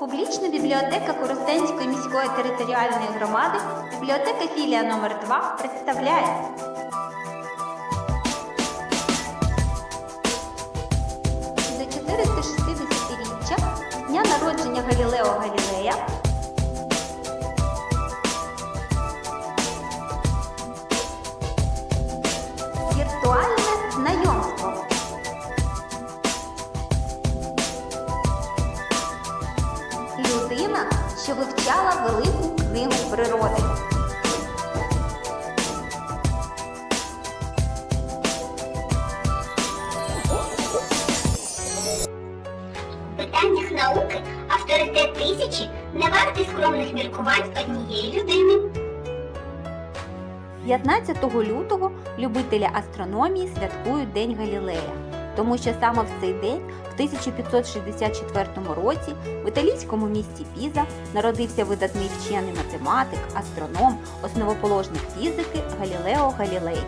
Публічна бібліотека Коростенської міської територіальної громади, бібліотека філія номер 2 представляє. До 460-річчя дня народження Галілео Галілея. Віртуальне що вивчала велику книгу природи. В питаннях науки авторитет тисячі не вартий скромних міркувань однієї людини. 15 лютого любителі астрономії святкують День Галілея, тому що саме в цей день, в 1564 році, в італійському місті Піза народився видатний вчений математик, астроном, основоположник фізики Галілео Галілей.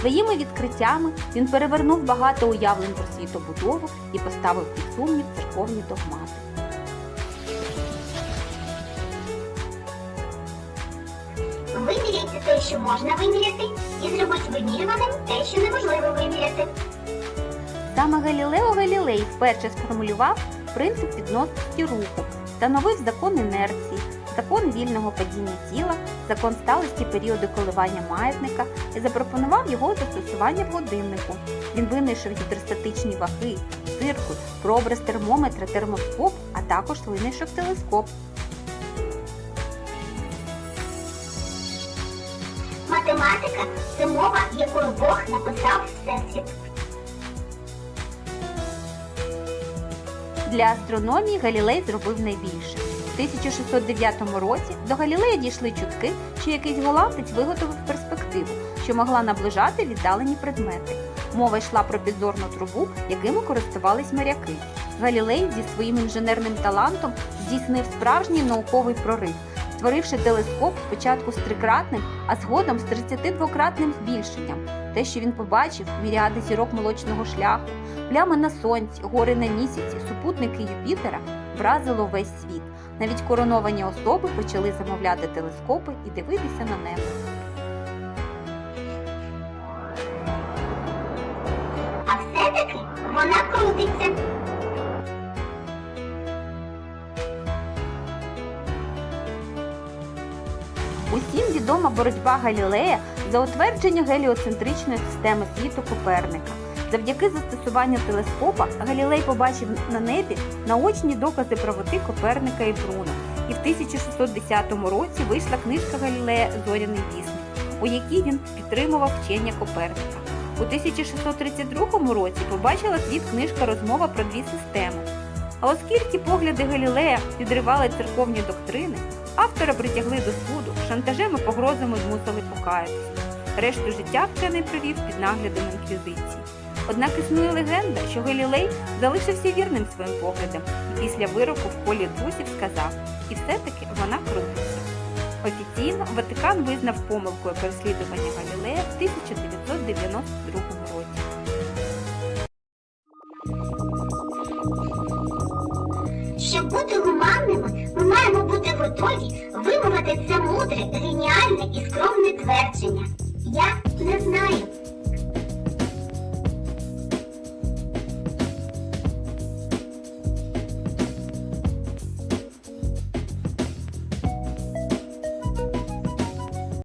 Своїми відкриттями він перевернув багато уявлень про світобудову і поставив під сумнів церковні догмати. Виміряйте те, що можна виміряти, і зробіть вимірюваним те, що неможливо. Саме Галілео Галілей вперше сформулював принцип відносності руху, встановив закон інерції, закон вільного падіння тіла, закон сталості періоду коливання маятника і запропонував його застосування в годиннику. Він винайшов гідростатичні ваги, циркуль, прообраз термометра, термоскоп, а також винайшов телескоп. Математика це мова, якою Бог написав всесвіт. Для астрономії Галілей зробив найбільше. В 1609 році до Галілея дійшли чутки, що якийсь голландець виготовив перспективу, що могла наближати віддалені предмети. Мова йшла про підзорну трубу, якими користувались моряки. Галілей зі своїм інженерним талантом здійснив справжній науковий прорив, створивши телескоп спочатку з трикратним, а згодом з 32-кратним збільшенням. Те, що він побачив, міріади зірок молочного шляху, плями на сонці, гори на місяці, супутники Юпітера вразило весь світ. Навіть короновані особи почали замовляти телескопи і дивитися на небо. А все-таки вона крутиться. Усім відома боротьба Галілея за утвердження геліоцентричної системи світу Коперника. Завдяки застосуванню телескопа Галілей побачив на небі наочні докази правоти Коперника і Бруно. І в 1610 році вийшла книжка Галілея Зоряний вісник, у якій він підтримував вчення Коперника. У 1632 році побачила світ книжка Розмова про дві системи. А оскільки погляди Галілея підривали церковні доктрини, автора притягли до суду, шантажем і погрозами змусили покаятися. Решту життя вчений провів під наглядом інквізиції. Однак існує легенда, що Галілей залишився вірним своїм поглядам і після вироку в полі друзів сказав, і все-таки вона крутиться. Офіційно Ватикан визнав помилкою переслідування Галілея в 1992 році. Щоб бути гуманними, ми маємо бути готові вимовити це мудре, геніальне і скромне твердження. Я не знаю,